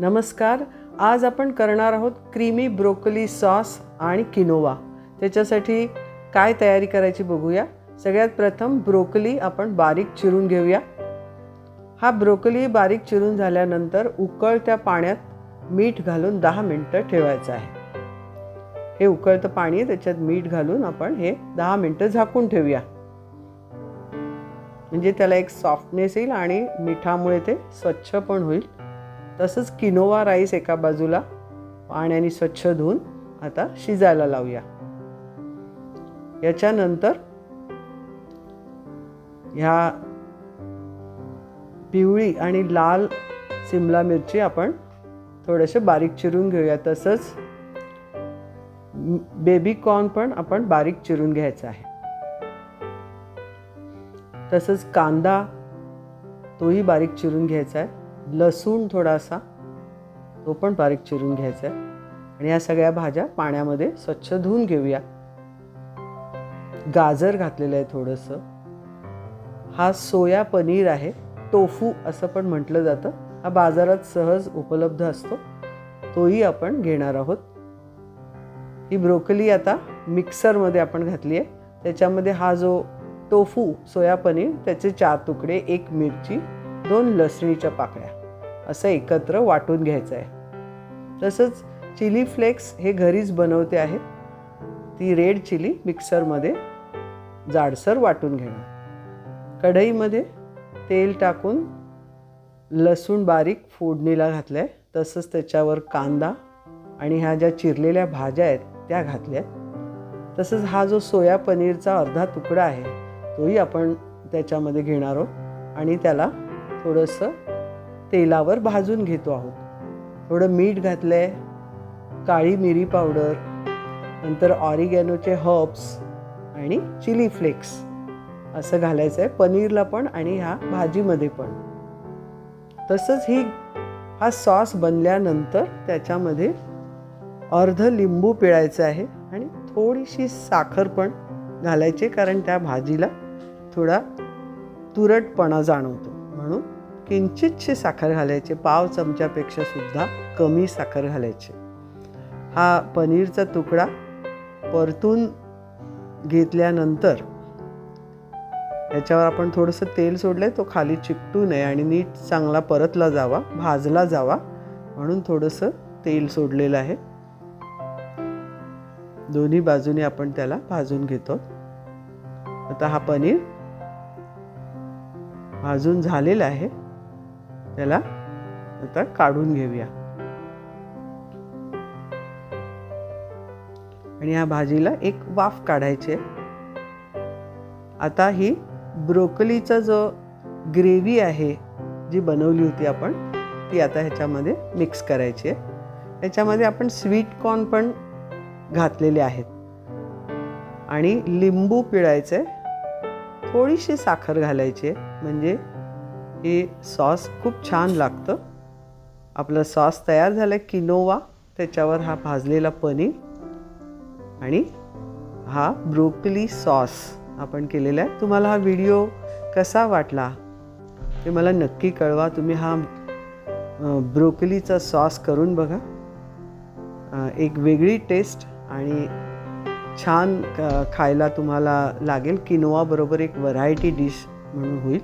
नमस्कार आज आपण करणार आहोत क्रीमी ब्रोकली सॉस आणि किनोवा त्याच्यासाठी काय तयारी करायची बघूया. सगळ्यात प्रथम ब्रोकली आपण बारीक चिरून घेऊया. हा ब्रोकली बारीक चिरून झाल्यानंतर उकळत्या पाण्यात मीठ घालून दहा मिनटं ठेवायचं आहे. हे उकळतं पाणी आहे, त्याच्यात मीठ घालून आपण हे दहा मिनटं झाकून ठेवूया. म्हणजे त्याला एक सॉफ्टनेस येईल आणि मिठामुळे ते स्वच्छ पण होईल. तसंच किनोवा राईस एका बाजूला पाण्याने स्वच्छ धुवून आता शिजायला लावूया. याच्यानंतर ह्या पिवळी आणि लाल सिमला मिरची आपण थोडेसे बारीक चिरून घेऊया. तसंच बेबी कॉर्न पण आपण बारीक चिरून घ्यायचा आहे. तसंच कांदा तोही बारीक चिरून घ्यायचा आहे. लसूण थोडासा तो पण बारीक चिरून घ्यायचा आहे. आणि या सगळ्या भाज्या पाण्यामध्ये स्वच्छ धुवून घेऊया. गाजर घातलेलं आहे थोडंसं. हा सोया पनीर आहे टोफू असं पण म्हटलं जातं. हा बाजारात सहज उपलब्ध असतो. तोही आपण घेणार आहोत. ही ब्रोकली आता मिक्सरमध्ये आपण घातली आहे. त्याच्यामध्ये हा जो टोफू सोया पनीर त्याचे चार तुकडे एक मिरची दोन लसणीच्या पाकळ्या. असं एकत्र वाटून घ्यायचं आहे तसंच चिली फ्लेक्स हे घरीच बनवते आहेत. ती रेड चिली मिक्सरमध्ये जाडसर वाटून घेणं कढईमध्ये तेल टाकून लसूण बारीक फोडणीला घातलं आहे तसंच त्याच्यावर कांदा आणि ह्या ज्या चिरलेल्या भाज्या आहेत त्या घातल्या आहेत तसंच हा जो सोया पनीरचा अर्धा तुकडा आहे तोही आपण त्याच्यामध्ये घेणार आहोत. आणि त्याला थोडंसं तेलावर भाजून घेतो आहोत. थोडं मीठ घातलं आहे काळी मिरी पावडर नंतर ऑरिगॅनोचे हर्ब्स आणि चिली फ्लेक्स. असं घालायचं आहे पनीरला पण आणि ह्या भाजीमध्ये पण. तसंच ही हा सॉस बनल्यानंतर त्याच्यामध्ये अर्ध लिंबू पिळायचं आहे आणि थोडीशी साखर पण घालायची कारण त्या भाजीला थोडा तुरटपणा जाणवतो. म्हणून किंचितशी साखर घालायची पाव चमच्यापेक्षा सुद्धा कमी साखर घालायची. हा पनीरचा तुकडा परतून घेतल्यानंतर याच्यावर आपण थोडंसं तेल सोडलं तो खाली चिकटू नये आणि नीट चांगला परतला जावा भाजला जावा म्हणून थोडंसं तेल सोडलेलं आहे. दोन्ही बाजूने आपण त्याला भाजून घेतो. आता हा पनीर भाजून झालेला आहे. त्याला आता काढून घेऊया. आणि या भाजीला एक वाफ काढायची आहे. आता ही ब्रोकलीचा जो ग्रेव्ही आहे जी बनवली होती आपण ती आता ह्याच्यामध्ये मिक्स करायची आहे. ह्याच्यामध्ये आपण स्वीट कॉर्न पण घातलेले आहेत. आणि लिंबू पिळायचं आहे. थोडीशी साखर घालायची आहे म्हणजे हे सॉस खूप छान लागतं. आपलं सॉस तयार झालं आहे किनोवा त्याच्यावर हा भाजलेला पनीर आणि हा ब्रोकली सॉस आपण केलेला आहे. तुम्हाला हा व्हिडिओ कसा वाटला? ते मला नक्की कळवा. तुम्ही हा ब्रोकलीचा सॉस करून बघा. एक वेगळी टेस्ट आणि छान खायला तुम्हाला लागेल किनोवाबरोबर एक व्हरायटी डिश म्हणून होईल.